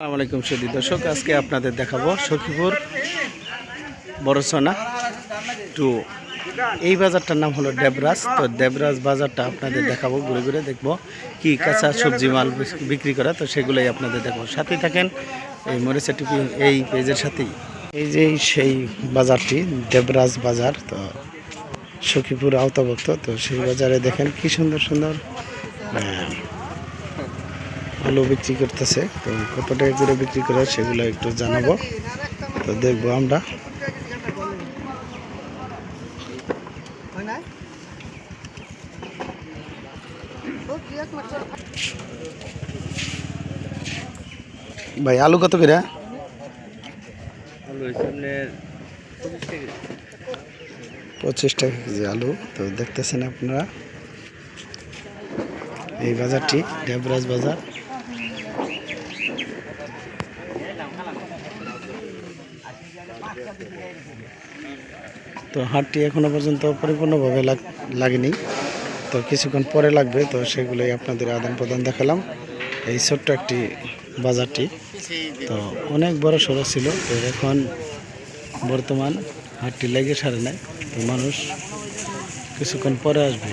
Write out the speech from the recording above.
আসসালামু আলাইকুম সুদী দর্শক আজকে আপনাদের দেখাবো সখীপুর বড়সনা টু। এই বাজারটার নাম হলো দেবরাজ। তো দেবরাজ বাজারটা আপনাদের দেখাবো ঘুরে ঘুরে দেখব কি কাঁচা সবজি মাল বিক্রি করা। তো সেগুলোই আপনাদের দেখাবো। সাথেই থাকেন এই মরিচা টিভি এই পেজের সাথেই। এই যে সেই বাজারটি দেবরাজ বাজার তো সখীপুর আওতাভুক্ত। তো সেই বাজারে দেখেন কি সুন্দর সুন্দর আহ, আলু বিক্রি করতেছে। তো কত টাকা করে বিক্রি করে সেগুলো একটু জানাব। তো দেখব আমরা। ভাই আলু কত করে? আলু পঁচিশ টাকা পঁচিশ টাকা কেজি আলু। তো দেখতেছেন আপনারা। এই বাজারটি দেবরাজ বাজার। তো হাটটি এখনও পর্যন্ত পরিপূর্ণভাবে লাগেনি। তো কিছুক্ষণ পরে লাগবে, তো সেগুলোই আপনাদের আদান প্রদান দেখালাম। এই ছোট্ট একটি বাজারটি। তো অনেক বড় সড়ো ছিল, তো এখন বর্তমান হাটটি লেগে সারে নেয় তো মানুষ কিছুক্ষণ পরে আসবে।